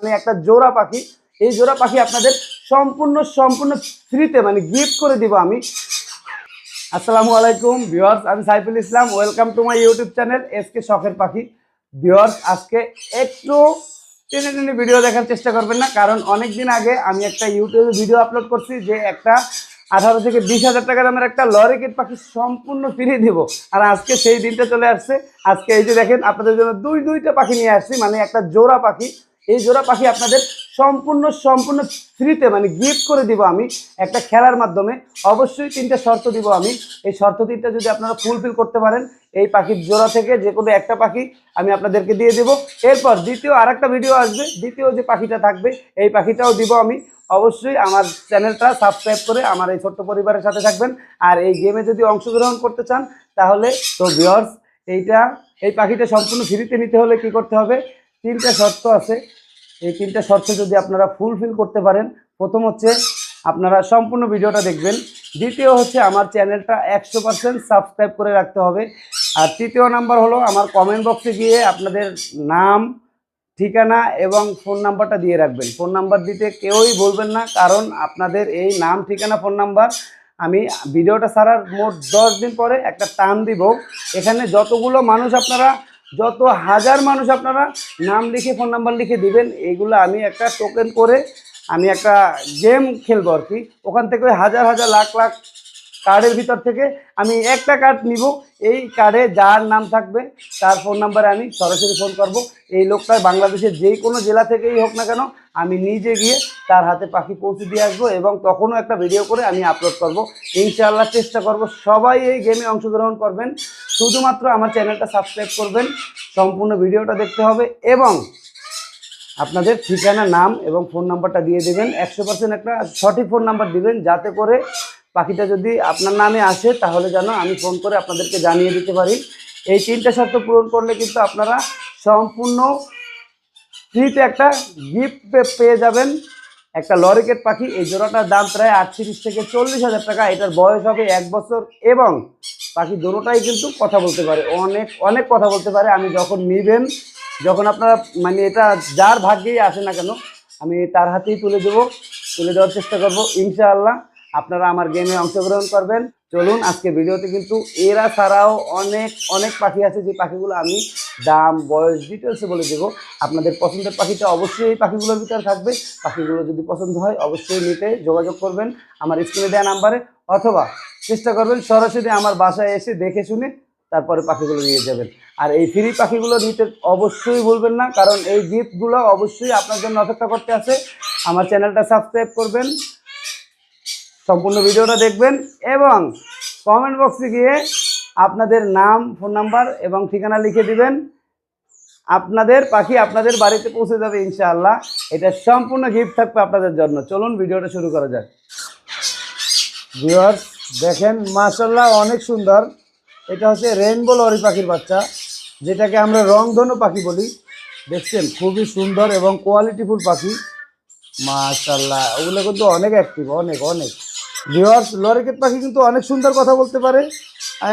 মানে একটা জোড়া পাখি। এই জোড়া পাখি আপনাদের সম্পূর্ণ সম্পূর্ণ ফ্রিতে মানে গিফট করে দিব আমি। আসসালামু আলাইকুম ভিউয়ার্স আমি Saiful Islam. Welcome to my YouTube channel SK শখের পাখি ভিউয়ার্স আজকে একটু টেনে টেনে ভিডিও দেখার চেষ্টা করবেন না, কারণ অনেক দিন আগে আমি একটা ইউটিউবে ভিডিও আপলোড করছি যে একটা আঠারো থেকে বিশ হাজার টাকা দামের একটা লরিকেট পাখি সম্পূর্ণ ফিরিয়ে দিব। আর আজকে সেই দিনটা চলে আসছে। আজকে এই যে দেখেন, আপনাদের জন্য দুই, দুইটা পাখি নিয়ে আসছি মানে একটা জোড়া পাখি। এই জোড়া পাখি আপনাদের সম্পূর্ণ সম্পূর্ণ ফ্রিতে মানে গিফট করে দিব আমি একটা খেলার মাধ্যমে। অবশ্যই তিনটা শর্ত দিব আমি। এই শর্ত তিনটা যদি আপনারা ফুলফিল করতে পারেন, এই পাখির জোড়া থেকে যে কোনো একটা পাখি আমি আপনাদেরকে দিয়ে দেব। এরপর দ্বিতীয় আর ভিডিও আসবে। দ্বিতীয় যে পাখিটা থাকবে, এই পাখিটাও দিব আমি। অবশ্যই আমার চ্যানেলটা সাবস্ক্রাইব করে আমার এই ছোট্ট পরিবারের সাথে থাকবেন। আর এই গেমে যদি অংশগ্রহণ করতে চান, তাহলে তো ভিওর্স এইটা, এই পাখিটা সম্পূর্ণ ফ্রিতে নিতে হলে কি করতে হবে? তিনটা শর্ত আছে। এই তিনটা শর্ত যদি আপনারা ফুলফিল করতে পারেন, প্রথম হচ্ছে আপনারা সম্পূর্ণ ভিডিওটা দেখবেন। দ্বিতীয় হচ্ছে আমার চ্যানেলটা একশো পার্সেন্ট সাবস্ক্রাইব করে রাখতে হবে। আর তৃতীয় নাম্বার হলো আমার কমেন্ট বক্সে গিয়ে আপনাদের নাম, ঠিকানা এবং ফোন নাম্বারটা দিয়ে রাখবেন। ফোন নাম্বার দিতে কেউই বলবেন না, কারণ আপনাদের এই নাম, ঠিকানা ফোন নাম্বার আমি ভিডিওটা ছাড়ার মোট দশ দিন পরে একটা টান দিব। এখানে যতগুলো মানুষ আপনারা যত হাজার মানুষ আপনারা নাম লিখে ফোন নাম্বার লিখে দিবেন এইগুলো আমি একটা টোকেন করে আমি একটা গেম খেলব আর কি। ওখান থেকে হাজার হাজার, লাখ লাখ কার্ডের ভিতর থেকে আমি একটা কার্ড নিব। এই কার্ডে যার নাম থাকবে, তার ফোন নাম্বারে আমি সরাসরি ফোন করব। এই লোকটা বাংলাদেশের যে কোনো জেলা থেকেই হোক না কেন, আমি নিজে গিয়ে তার হাতে পাখি পৌঁছে দিয়ে আসব এবং তখনও একটা ভিডিও করে আমি আপলোড করব। ইনশাআল্লাহ চেষ্টা করব সবাই এই গেমে অংশগ্রহণ করবেন। শুধুমাত্র আমার চ্যানেলটা সাবস্ক্রাইব করবেন। সম্পূর্ণ ভিডিওটা দেখতে হবে এবং আপনাদের ঠিকানা, নাম এবং ফোন নাম্বারটা দিয়ে দেবেন। একশো পার্সেন্ট একটা সঠিক ফোন নাম্বার দিবেন যাতে করে পাখিটা যদি আপনার নামে আসে তাহলে যেন আমি ফোন করে আপনাদেরকে জানিয়ে দিতে পারি। এই তিনটা শর্ত পূরণ করলে কিন্তু আপনারা সম্পূর্ণ ফ্রিতে একটা গিফট পেয়ে যাবেন। একটা লরিকেট পাখি, এই জোড়াটার দাম প্রায় আটত্রিশ থেকে চল্লিশ হাজার টাকা। এটার বয়স হবে এক বছর এবং পাখি দুটোটাই কিন্তু কথা বলতে পারে, অনেক অনেক কথা বলতে পারে। আমি যখন নিবেন, যখন আপনারা মানে এটা যার ভাগ্যেই আসে না কেন, আমি তার হাতেই তুলে দেবো, তুলে দেওয়ার চেষ্টা করব, ইনশাআল্লাহ। আপনারা আমার গেমে অংশগ্রহণ করবেন। চলুন, আজকে ভিডিওতে কিন্তু এরা ছাড়াও অনেক অনেক পাখি আছে। যে পাখিগুলো আমি দাম, বয়স ডিটেলসে বলে দেবো। আপনাদের পছন্দের পাখিটা অবশ্যই এই পাখিগুলোর ভিতরে থাকবে। পাখিগুলো যদি পছন্দ হয়, অবশ্যই নিতে যোগাযোগ করবেন আমার স্ক্রিনে দেওয়া নাম্বারে অথবা চেষ্টা করবেন সরাসরি আমার বাসায় এসে দেখে শুনে তারপরে পাখিগুলো নিয়ে যাবেন। আর এই ফ্রি পাখিগুলো নিতে অবশ্যই ভুলবেন না, কারণ এই গিফটগুলো অবশ্যই আপনার জন্য অপেক্ষা করতে আছে। আমার চ্যানেলটা সাবস্ক্রাইব করবেন। সম্পূর্ণ ভিডিওটা দেখবেন এবং কমেন্ট বক্সে গিয়ে আপনাদের নাম ফোন নাম্বার এবং ঠিকানা লিখে দিবেন। আপনাদের পাখি আপনাদের বাড়িতে পৌঁছে যাবে ইনশাআল্লাহ। এটা সম্পূর্ণ গিফট থাকবে আপনাদের জন্য। চলুন ভিডিওটা শুরু করা যাক। ভিউয়ার্স দেখেন মাশাল্লাহ অনেক সুন্দর। এটা হচ্ছে রেইনবো লরি পাখির বাচ্চা, যেটাকে আমরা রংধনু পাখি বলি। দেখছেন, খুবই সুন্দর এবং কোয়ালিটিফুল পাখি। মাশাল্লাহ ওগুলো কিন্তু অনেক অ্যাক্টিভ অনেক অনেক। ভিওয়ার্স লরিকেট পাখি কিন্তু অনেক সুন্দর কথা বলতে পারে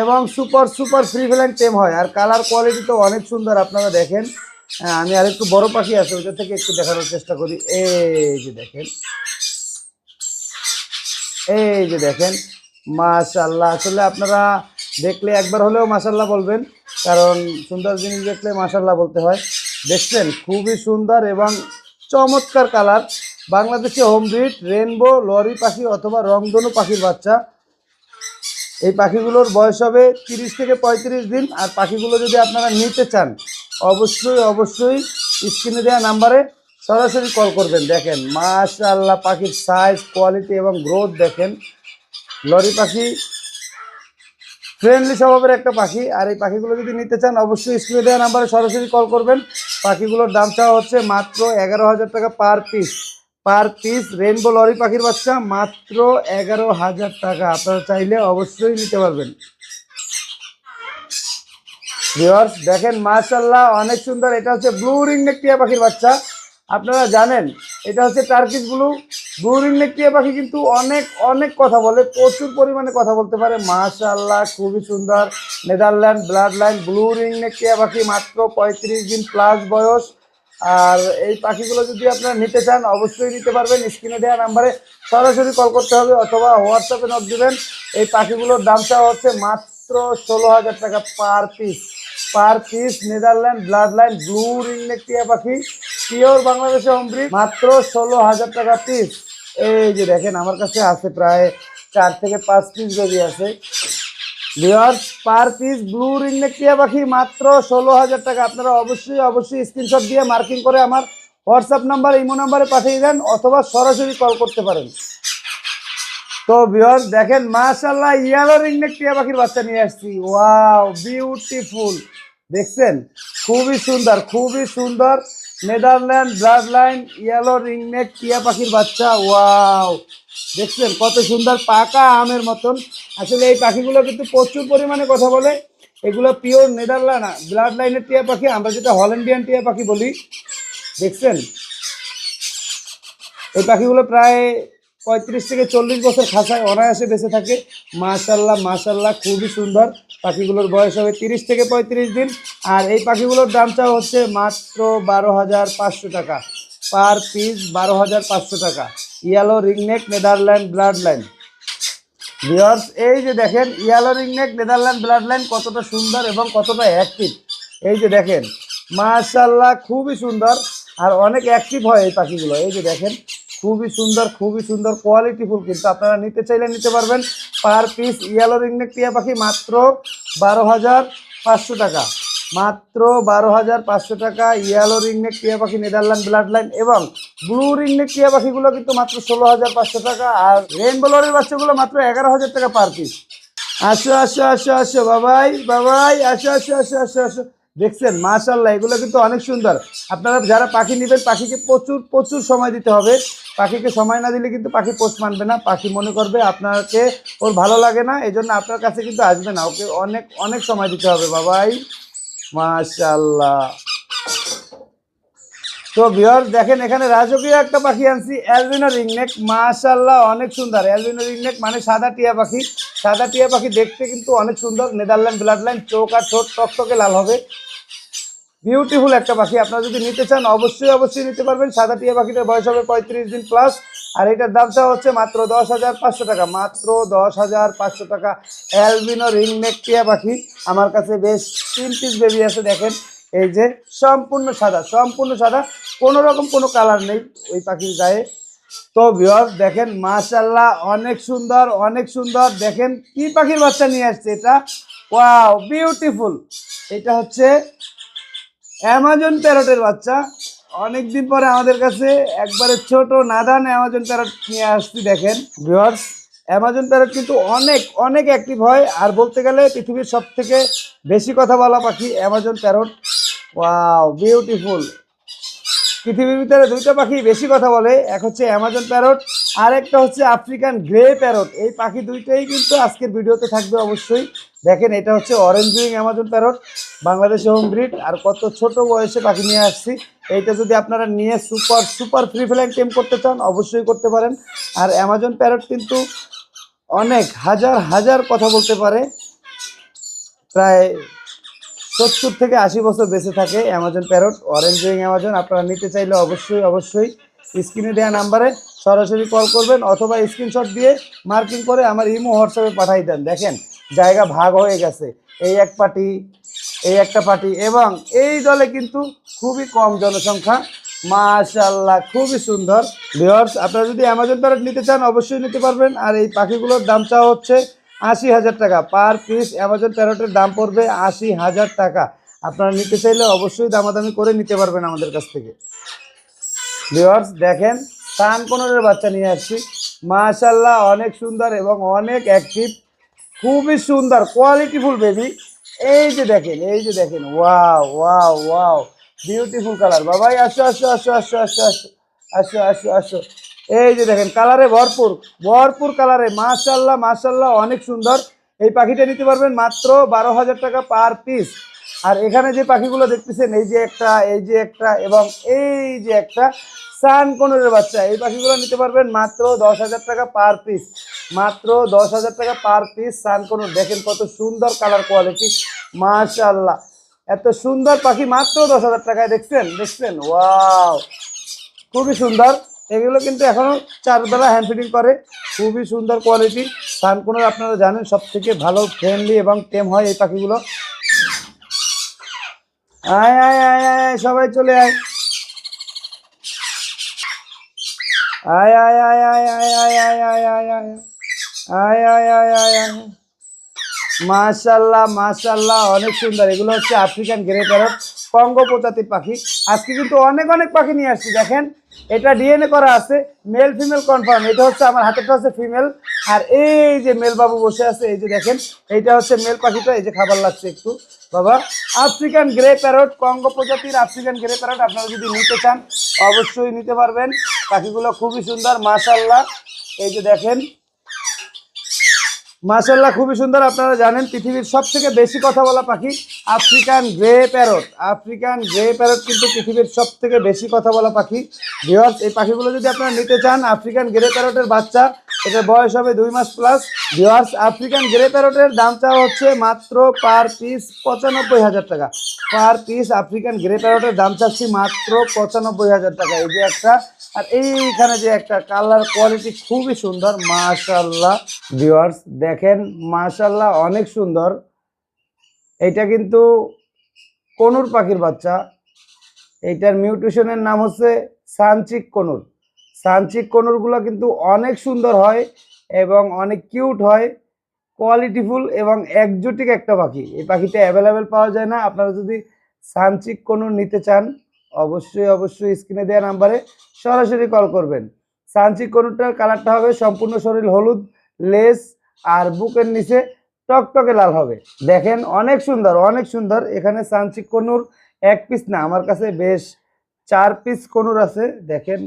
এবং সুপার সুপার ফ্রি ফ্ল্যান্ড টেম হয়। আর কালার কোয়ালিটি তো অনেক সুন্দর, আপনারা দেখেন। আমি আর একটু বড় পাখি আছে, ওইটা থেকে একটু দেখানোর চেষ্টা করি। এই যে দেখেন। এই যে দেখেন। মাশাল্লাহ আসলে আপনারা দেখলে একবার হলেও মাশাল্লাহ বলবেন, কারণ সুন্দর জিনিস দেখলে মাশাল্লাহ বলতে হয়। দেখছেন, খুবই সুন্দর এবং চমৎকার কালার বাংলাদেশে হোম ব্রিড রেনবো লরি পাখি অথবা রংধনু পাখির বাচ্চা। এই পাখিগুলোর বয়স হবে তিরিশ থেকে পঁয়ত্রিশ দিন। আর পাখিগুলো যদি আপনারা নিতে চান, অবশ্যই অবশ্যই স্ক্রিনে দেওয়া নাম্বারে সরাসরি কল করবেন। দেখেন মাশাল্লাহ পাখির সাইজ কোয়ালিটি এবং গ্রোথ দেখেন। লরি পাখি ফ্রেন্ডলি স্বভাবের একটা পাখি। আর এই পাখিগুলো যদি নিতে চান, অবশ্যই স্ক্রিনে দেওয়া নাম্বারে সরাসরি কল করবেন। পাখিগুলোর দাম চাওয়া হচ্ছে মাত্র এগারো হাজার টাকা per piece per piece rainbow lory পাখির বাচ্চা মাত্র এগারো হাজার টাকা। আপনারা চাইলে অবশ্যই নিতে পারবেন। দেখেন মাশাল্লাহ অনেক সুন্দর। এটা হচ্ছে ব্লু রিং নেক টিয়া পাখির বাচ্চা। আপনারা জানেন, এটা হচ্ছে turquoise blue. Blue ring neck টিয়া পাখি কিন্তু অনেক অনেক কথা বলে, প্রচুর পরিমাণে কথা বলতে পারে। মাশাল্লাহ খুবই সুন্দর। Netherland blood line blue ring neck টিয়া পাখি মাত্র পঁয়ত্রিশ দিন প্লাস বয়স। আর এই পাখিগুলো যদি আপনারা নিতে চান, অবশ্যই নিতে পারবেন। স্ক্রিনে দেওয়া নাম্বারে সরাসরি কল করতে হবে অথবা হোয়াটসঅ্যাপে নক দেবেন। এই পাখিগুলোর দামটা হচ্ছে মাত্র ষোলো হাজার টাকা per piece per piece Netherland blood line blue ringneck টিয়া পাখি পিওর বাংলাদেশে হোমব্রি মাত্র ষোলো হাজার টাকা পিস এই যে দেখেন, আমার কাছে আছে প্রায় চার থেকে পাঁচ পিস বেবি আছে viewers per piece blue ringneck টিয়া পাখি মাত্র ষোলো হাজার টাকা। আপনারা অবশ্যই অবশ্যই স্ক্রিনশট দিয়ে মার্কিং করে আমার হোয়াটসঅ্যাপ নাম্বার ইমো নাম্বারে পাঠিয়ে দেন অথবা সরাসরি কল করতে পারেন। তো ভিওর দেখেন মাশাল্লাহ ইয়ালো রিংনেক টিয়া পাখির বাচ্চা নিয়ে আসছি। ওয়াও বিউটিফুল দেখছেন? খুবই সুন্দর খুবই সুন্দর। Netherland blood line yellow ringneck টিয়া পাখির বাচ্চা। ওয়াও দেখছেন, কত সুন্দর পাকা আমের মতন। আসলে এই পাখিগুলো কিন্তু প্রচুর পরিমাণে কথা বলে। এগুলো পিওর নেদারল্যান্ড ব্লাড লাইনের টিয়া পাখি, আমরা যেটা হল্যান্ডিয়ান টিয়া পাখি বলি। দেখছেন? এই পাখিগুলো প্রায় পঁয়ত্রিশ থেকে চল্লিশ বছর খাসায় অনায়াসে বেঁচে থাকে। মাশাল্লাহ মাশাল্লাহ খুবই সুন্দর। পাখিগুলোর বয়স হবে তিরিশ থেকে পঁয়ত্রিশ দিন। আর এই পাখিগুলোর দামটা হচ্ছে মাত্র বারো হাজার পাঁচশো টাকা। পার পিস বারো হাজার পাঁচশো টাকা। Yellow ringneck Netherland blood line viewers এই যে দেখেন yellow ringneck Netherland blood line কতটা সুন্দর এবং কতটা অ্যাক্টিভ এই যে দেখেন মাশাল্লাহ খুবই সুন্দর। আর অনেক অ্যাক্টিভ হয় এই পাখিগুলো। এই যে দেখেন, খুবই সুন্দর খুবই সুন্দর কোয়ালিটিফুল কিন্তু আপনারা নিতে চাইলে নিতে পারবেন। পার পিস ইয়ালো রিংনেক টিয়া পাখি মাত্র বারো হাজার পাঁচশো টাকা। মাত্র বারো হাজার পাঁচশো টাকা ইয়েলো রিংনেক টিয়া পাখি নেদারল্যান্ড ব্লাড লাইন এবং ব্লু রিংনেক টিয়া পাখিগুলো কিন্তু মাত্র ষোলো হাজার পাঁচশো টাকা আর রেইনবো লরির বাচ্চাগুলো মাত্র এগারো হাজার টাকা পার পিস আসো আসো আসো আসো, বাবাই বাবাই, আসো আসো আসো আসো আসো। দেখছেন মাশাল্লাহ এগুলো কিন্তু অনেক সুন্দর। আপনারা যারা পাখি নেবেন, পাখিকে প্রচুর প্রচুর সময় দিতে হবে। পাখিকে সময় না দিলে কিন্তু পাখি পোষ মানবে না। পাখি মনে করবে আপনাকে ওর ভালো লাগে না এই জন্য আপনার কাছে কিন্তু আসবে না। ওকে অনেক অনেক সময় দিতে হবে, বাবাই। মাশাল্লাহ তো বিহার দেখেন এখানে রাজকীয় একটা পাখি আনছি, অ্যালবিনো রিংনেক। মাশাল্লাহ অনেক সুন্দর। অ্যালবিনো রিংনেক মানে সাদা টিয়া পাখি। সাদা টিয়া পাখি দেখতে কিন্তু অনেক সুন্দর। নেদারল্যান্ড ব্লাড লাইন চোখ আর ঠোঁট টকটকে লাল হবে। বিউটিফুল একটা পাখি। আপনারা যদি নিতে চান, অবশ্যই অবশ্যই নিতে পারবেন। সাদা টিয়া পাখিটার বয়স হবে পঁয়ত্রিশ দিন প্লাস আর এটার দামটা হচ্ছে মাত্র দশ হাজার পাঁচশো টাকা। মাত্র দশ হাজার পাঁচশো টাকা। অ্যালবিনো রিংনেক টিয়া পাখি। আমার কাছে বেশ তিন পিস বেবি আছে, দেখেন। এই যে সম্পূর্ণ সাদা সম্পূর্ণ সাদা। কোনো রকম কোনো কালার নেই ওই পাখির গায়ে। তো ভিওর দেখেন মাশাল্লাহ অনেক সুন্দর অনেক সুন্দর। দেখেন কি পাখির বাচ্চা নিয়ে আসছে এটা? ওয়াও বিউটিফুল এটা হচ্ছে অ্যামাজন প্যারটের বাচ্চা। অনেক দিন পরে আমাদের কাছে একবারে ছোট নাদান অ্যামাজন প্যারট নিয়ে আসছি, দেখেন। ভিওর্স অ্যামাজন প্যারট কিন্তু অনেক অনেক অ্যাক্টিভ হয়। আর বলতে গেলে পৃথিবীর সব থেকে বেশি কথা বলা পাখি অ্যামাজন প্যারট ওয়াও বিউটিফুল পৃথিবীর ভিতরে দুইটা পাখি বেশি কথা বলে, এক হচ্ছে অ্যামাজন প্যারট আর একটা হচ্ছে আফ্রিকান গ্রে প্যারট এই পাখি দুইটাই কিন্তু আজকের ভিডিওতে থাকবে অবশ্যই। দেখেন, এটা হচ্ছে অরেঞ্জ উইং অ্যামাজন প্যারট বাংলাদেশে হোম ব্রিড আর কত ছোট বয়সে পাখি নিয়ে আসছি। এইটা যদি আপনারা নিয়ে super super free flying tame করতে চান, অবশ্যই করতে পারেন। আর অ্যামাজন প্যারট কিন্তু অনেক, হাজার হাজার কথা বলতে পারে। প্রায় সত্তর থেকে আশি বছর বেঁচে থাকে Amazon parrot orange wing Amazon আপনারা নিতে চাইলে অবশ্যই অবশ্যই। স্ক্রিনে দেওয়া নাম্বারে সরাসরি কল করবেন অথবা স্ক্রিনশট দিয়ে মার্কিং করে আমার ইমো হোয়াটসঅ্যাপে পাঠাই দেন। দেখেন, জায়গা ভাগ হয়ে গেছে। এই এক পার্টি, এই একটা পার্টি এবং এই দলে কিন্তু খুবই কম জনসংখ্যা। মাশাল্লাহ খুবই সুন্দর। ভিওর্স আপনারা যদি অ্যামাজন প্যারট নিতে চান, অবশ্যই নিতে পারবেন। আর এই পাখিগুলোর দাম দামটা হচ্ছে আশি হাজার টাকা। পার পিস অ্যামাজন প্যারটের দাম পড়বে আশি হাজার টাকা। আপনারা নিতে চাইলে অবশ্যই দামাদামি করে নিতে পারবেন আমাদের কাছ থেকে। ভিওর্স দেখেন সান কোনরের বাচ্চা নিয়ে আসছি। মাশাল্লাহ অনেক সুন্দর এবং অনেক অ্যাক্টিভ খুবই সুন্দর কোয়ালিটিফুল বেবি এই যে দেখেন, এই যে দেখেন wow wow wow beautiful colour বাবাই, আসো আসো আসো আসো আসো আসো আসো আসো আসো। এই যে দেখেন কালারে ভরপুর ভরপুর কালারে মাশাল্লাহ মাশাল্লাহ অনেক সুন্দর। এই পাখিটা নিতে পারবেন মাত্র বারো হাজার টাকা পার পিস আর এখানে যে পাখিগুলো দেখতেছেন, এই যে একটা, এই যে একটা এবং এই যে একটা সান কোনরের বাচ্চা, এই পাখিগুলো নিতে পারবেন মাত্র দশ হাজার টাকা পার পিস, মাত্র দশ হাজার টাকা পার পিস সান কোনর। দেখেন কত সুন্দর কালার কোয়ালিটি মাশাল্লাহ এত সুন্দর পাখি মাত্র দশ হাজার টাকায়, দেখছেন? দেখছেন? ওয়াও! খুবই সুন্দর। এগুলো কিন্তু এখনও চার বেলা হ্যান্ড ফিটিং করে। খুবই সুন্দর কোয়ালিটি সানকুনোর আপনারা জানেন সব থেকে ভালো ফ্রেন্ডলি এবং টেম হয় এই পাখিগুলো। আয় আয় আয় আয় সবাই চলে আয় আয় আয় আয় আয় আয় আয় আয় আয় আয় আয় আয় আয় আয় আয় আয় মাশাল্লাহ মাশাল্লাহ অনেক সুন্দর এগুলো হচ্ছে আফ্রিকান গ্রে প্যারট প্রজাতির পাখি আজকে কিন্তু অনেক অনেক পাখি নিয়ে আসছি দেখেন এটা ডিএনএ করা আছে মেল ফিমেল কনফার্ম এটা হচ্ছে আমার হাতেরটা হচ্ছে ফিমেল আর এই যে মেল বাবু বসে আছে, এই যে দেখেন, এইটা হচ্ছে মেল পাখিটা, এই যে খাবার লাগছে একটু। বাবা আফ্রিকান গ্রে প্যারট কঙ্গো প্রজাতির আফ্রিকান গ্রে প্যারট আপনারা যদি নিতে চান, অবশ্যই নিতে পারবেন। পাখিগুলো খুবই সুন্দর মাশাল্লাহ এই যে দেখেন মাশাল্লাহ খুবই সুন্দর আপনারা জানেন পৃথিবীর সব থেকে বেশি কথা বলা পাখি African grey parrot. African grey parrot কিন্তু পৃথিবীর সব থেকে বেশি কথা বলা পাখি। ভিওয়ার্স এই পাখিগুলো যদি আপনারা নিতে চান, আফ্রিকান গ্রে প্যারটের বাচ্চা এটার বয়স হবে দুই মাস প্লাস ভিওয়ার্স আফ্রিকান গ্রে প্যারটের দাম চাওয়া হচ্ছে মাত্র পার পিস পঁচানব্বই হাজার টাকা। পার পিস আফ্রিকান গ্রে প্যারটের দাম চাচ্ছি মাত্র পঁচানব্বই হাজার টাকা। এই যে একটা, আর এইখানে যে একটা কালার কোয়ালিটি খুবই সুন্দর মাশাল্লাহ ভিওয়ার্স দেখেন মাশাল্লাহ অনেক সুন্দর। এটা কিন্তু কনুর পাখির বাচ্চা। এইটার মিউটেশনের নাম হচ্ছে সানচিক কনুর। সানচিক কনুরগুলো কিন্তু অনেক সুন্দর হয় এবং অনেক কিউট হয়, কোয়ালিটিফুল এবং একজোটিক একটা পাখি। এই পাখিটা অ্যাভেলেবেল পাওয়া যায় না। আপনারা যদি সানচিক কনুর নিতে চান, অবশ্যই অবশ্যই স্ক্রিনে দেওয়া নাম্বারে সরাসরি কল করবেন। সানচিক কনুরটার কালারটা হবে সম্পূর্ণ শরীর হলুদ, লেস আর বুকের নিচে টকটকে লাল হবে। দেখেন, অনেক সুন্দর অনেক সুন্দর। এখানে সানচিক কনুর এক পিস না, আমার কাছে বেশ চার পিস কনুর আছে। দেখেন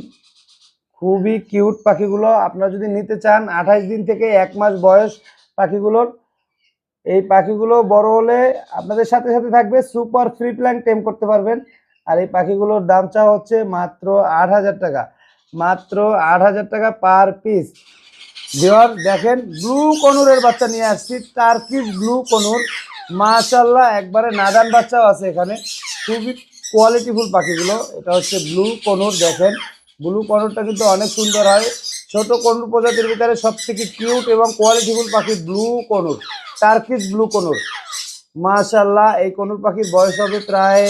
খুবই কিউট পাখিগুলো। আপনারা যদি নিতে চান, আঠাশ দিন থেকে এক মাস বয়স পাখিগুলোর। এই পাখিগুলো বড় হলে আপনাদের সাথে সাথে থাকবে সুপার ফ্রি প্ল্যান টেম করতে পারবেন। আর এই পাখিগুলোর দাম চাওয়া হচ্ছে মাত্র আট হাজার টাকা। মাত্র আট হাজার টাকা পার পিস। দেওয়ার দেখেন, ব্লু কনুরের বাচ্চা নিয়ে আসছি, টার্কিশ ব্লু কনুর। মাশাল্লাহ একবারে নাদান বাচ্চাও আছে এখানে। খুবই কোয়ালিটিফুল পাখিগুলো। এটা হচ্ছে ব্লু কনুর, দেখেন। ব্লু কনুরটা কিন্তু অনেক সুন্দর হয়। ছোট কনুর প্রজাতির ভিতরে সব থেকে কিউট এবং কোয়ালিটিফুল পাখি blue conure Turkish blue conure. মাশাল্লাহ এই কনুর পাখির বয়স হবে প্রায়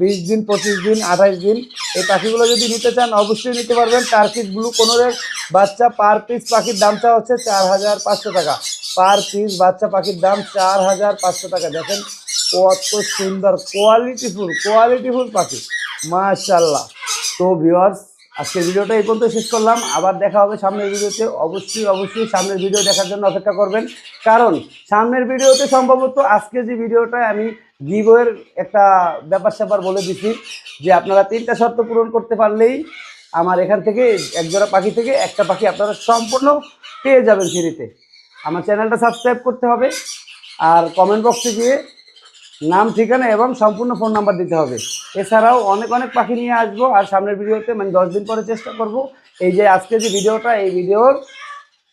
বিশ দিন, পঁচিশ দিন আঠাশ দিন। এই পাখিগুলো যদি নিতে চান, অবশ্যই নিতে পারবেন। টার্কিস ব্লু কনুরের বাচ্চা পার পিস পাখির দামটা হচ্ছে চার হাজার পাঁচশো টাকা। পার পিস বাচ্চা পাখির দাম চার হাজার পাঁচশো টাকা। দেখেন কত সুন্দর কোয়ালিটিফুল কোয়ালিটিফুল পাখি। মাশাল্লাহ তো ভিউয়ার্স আজকের ভিডিওটা এই পর্যন্ত শেষ করলাম। আবার দেখা হবে সামনের ভিডিওতে। অবশ্যই অবশ্যই সামনের ভিডিও দেখার জন্য অপেক্ষা করবেন। কারণ সামনের ভিডিওতে সম্ভবত আজকে যে ভিডিওটা আমি গিভের একটা ব্যাপার স্যাপার বলে দিছি যে আপনারা তিনটা শর্ত পূরণ করতে পারলেই আমার এখান থেকে একজোড়া পাখি থেকে একটা পাখি আপনারা সম্পূর্ণ পেয়ে যাবেন ফ্রিতে। আমার চ্যানেলটা সাবস্ক্রাইব করতে হবে। আর কমেন্ট বক্সে গিয়ে নাম, ঠিকানা এবং সম্পূর্ণ ফোন নাম্বার দিতে হবে। এছাড়াও অনেক অনেক পাখি নিয়ে আসব। আর সামনের ভিডিওতে মানে দশ দিন পরে চেষ্টা করব। এই যে আজকে যে ভিডিওটা, এই ভিডিওর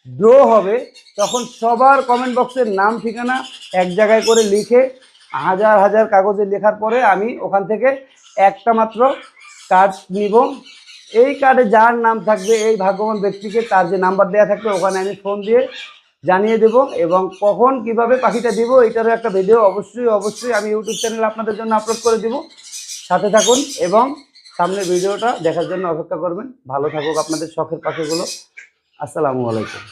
ড্র হবে, তখন সবার কমেন্ট বক্সের নাম, ঠিকানা এক জায়গায় করে লিখে হাজার হাজার কাগজে লেখার পরে আমি ওখান থেকে একটা মাত্র কার্ড নিব। এই কার্ডে যার নাম থাকবে, এই ভাগ্যবান ব্যক্তিকে তার যে নাম্বার দেওয়া থাকবে, ওখানে আমি ফোন দিয়ে জানিয়ে দেব এবং কখন কীভাবে পাখিটা দিব এটারও একটা ভিডিও অবশ্যই অবশ্যই আমি ইউটিউব চ্যানেল আপনাদের জন্য আপলোড করে দিব। সাথে থাকুন এবং সামনে ভিডিওটা দেখার জন্য অপেক্ষা করবেন। ভালো থাকুক আপনাদের শখের পাখিগুলো। আসসালামু আলাইকুম।